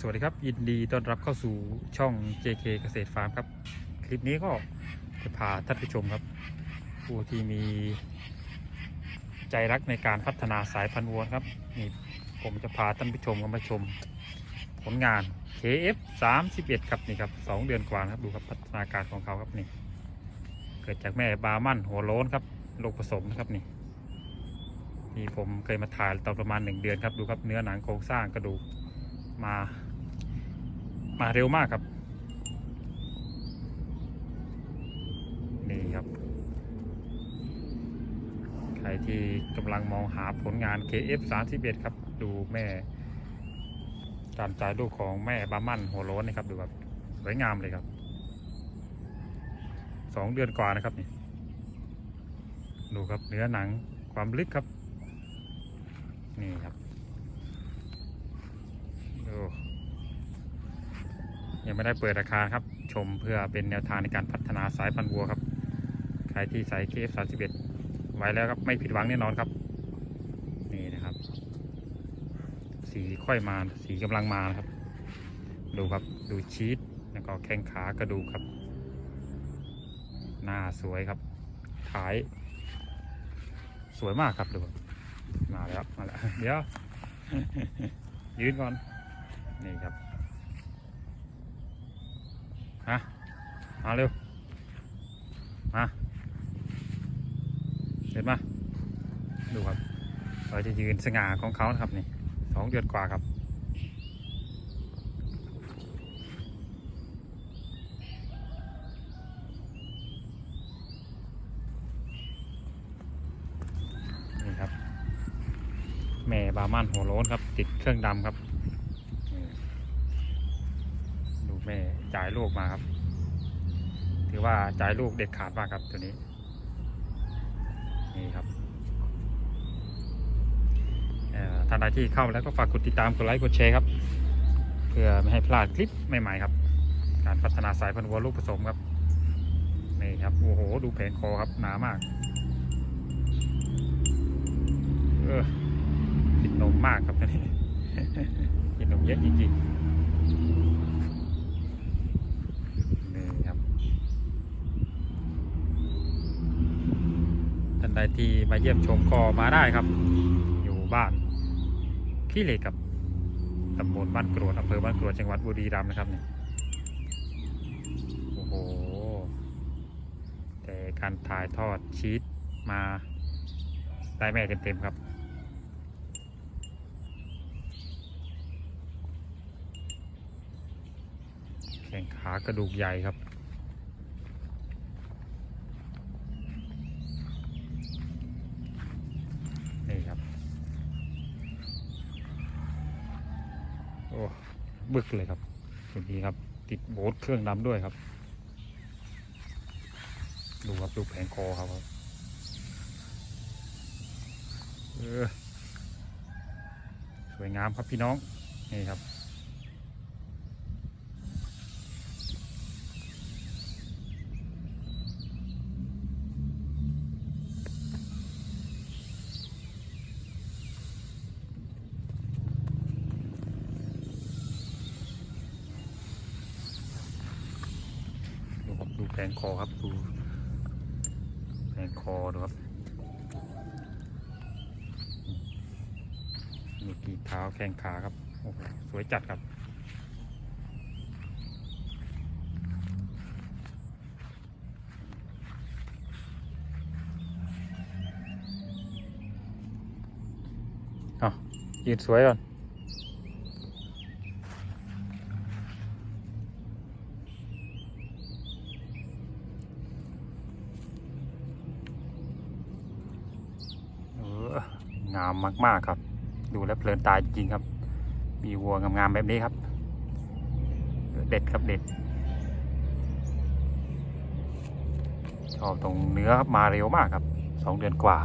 สวัสดีครับ ยินดีต้อนรับเข้าสู่ช่อง JK เกษตรฟาร์มครับ คลิปนี้ก็จะพาท่านผู้ชมครับ ผู้ที่มีใจรักในการพัฒนาสายพันธุ์วัวครับนี่ผมจะพาท่านผู้ชมมาชม ผลงาน KF 31ครับนี่ครับสองเดือนกว่าครับดูครับพัฒนาการของเขาครับนี่ เกิดจากแม่บามันหัวโล้นครับลูกผสมครับนี่นี่ผมเคยมาถ่ายตอนประมาณหนึ่งเดือนครับดูครับเนื้อหนังโครงสร้างกระดูกมา มาเร็วมากครับ นี่ครับ ใครที่กำลังมองหาผลงาน KF 31 ครับ ดูแม่การจ่ายลูกของแม่บามันหัวโล้นนะครับ ดูแบบสวยงามเลยครับ สองเดือนกว่านะครับนี่ ดูครับเนื้อหนังความลึกครับ นี่ครับดู ยังไม่ได้เปิดราคาครับ ชมเพื่อเป็นแนวทางในการพัฒนาสายพันธุ์วัวครับ ใครที่ใส่ KF 31 ไว้แล้วครับ ไม่ผิดหวังแน่นอนครับ นี่นะครับ สีค่อยมา สีกำลังมานะครับ ดูครับ ดูชีสแล้วก็แข้งขากระดูกครับ หน้าสวยครับ ท้าย สวยมากครับดู มาแล้ว มาแล้ว เดี๋ยว ยืนก่อน นี่ครับ ฮะมาเร็ว มาเห็นไหมดูครับเราจะยืนสง่าของเขานะครับนี่สองเดือนกว่าครับนี่ครับ แม่บามันหัวโล้นครับ ติดเครื่องดำครับนี่ดูแม่ จ่ายลูกมาครับ ถือว่าจ่ายลูกเด็ดขาดมากครับตัวนี้ นี่ครับท่านใดที่เข้าแล้วก็ฝากกดติดตามกดไลค์กดแชร์ครับ เพื่อไม่ให้พลาดคลิปใหม่ๆครับ การพัฒนาสายพันธุ์วัวลูกผสมครับนี่ครับโอ้โหดูแผงคอครับหนามากเออกินนมมากครับตัวนี้กินนมเยอะจริงๆนี่ครับท่านใดที่มาเยี่ยมชมก็มาได้ครับ อยู่บ้านขี้เหล็กครับตำบลบ้านกรวดอำเภอบ้านกรวดจังหวัดบุรีรัมย์นะครับเนี่ยโอ้โหแต่การถ่ายทอดชีสมาได้แม่เต็มๆครับแข่งขากระดูกใหญ่ครับ นี่ครับ โอ้บึกเลยครับตัวนี้ครับ ติดโบสเครื่องดำด้วยครับ ดูครับดูแผงคอครับครับเออสวยงามครับพี่น้อง นี่ครับ ดูครับดูแผงคอครับดูแผงคอดูครับมีกีบเท้าแข้งขาครับโอ้โหสวยจัดครับเอายืนสวยก่อน เออ งามมาก ๆ ครับ ดูแล้วเพลินตาจริงครับ มีวัวงามๆแบบนี้ครับ เด็ดครับเด็ด ชอบตรงเนื้อครับมาเร็วมากครับสองเดือนกว่า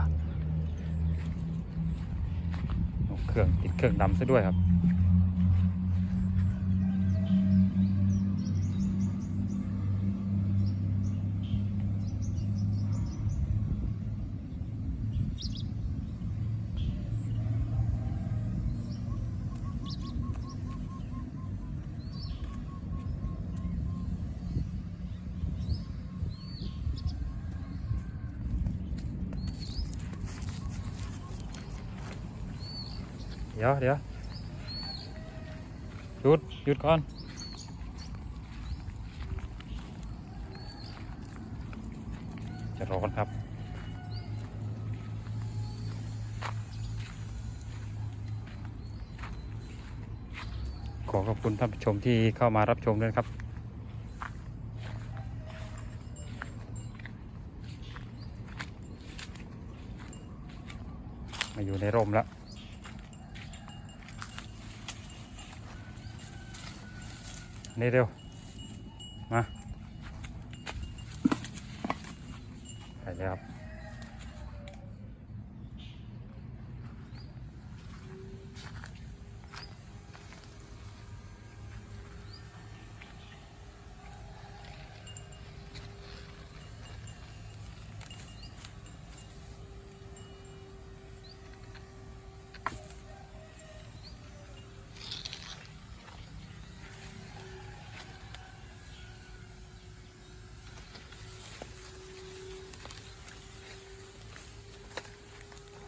เครื่องติดเครื่องดำซะด้วยครับ ดี๋ยวเดี๋ยวหยุดหยุดก่อน จะร้อนครับ ขอขอบคุณท่านผู้ชมที่เข้ามารับชมด้วยครับมาอยู่ในร่มแล้ว นี่เร็ว มาไปเลยครับ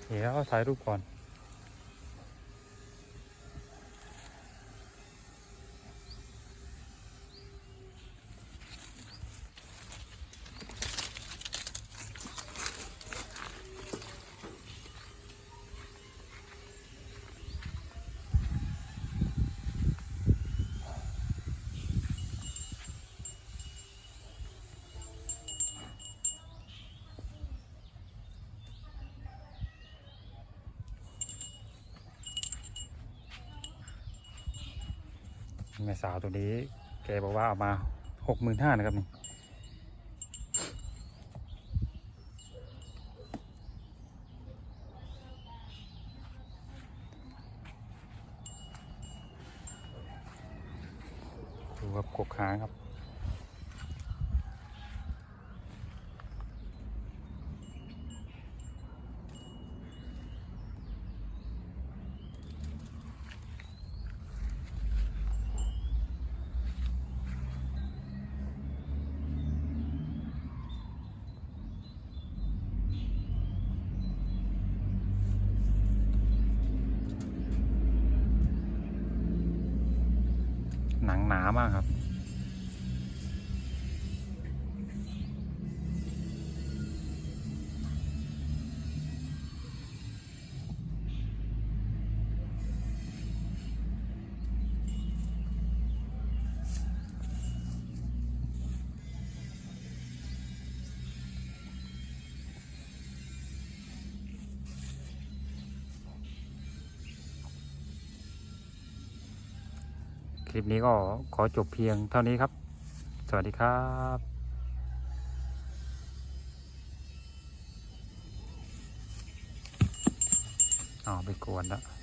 เดี๋ยวถ่ายรูปก่อน แม่สาวตัวนี้ แกบอกว่าเอามาหกหมื่นห้านะครับนี่ดูครับกกหางครับ หนามากครับ ลิปนี้ก็ขอจบเพียงเท่านี้ครับ สวัสดีครับอ๋อไปกวนแล้ว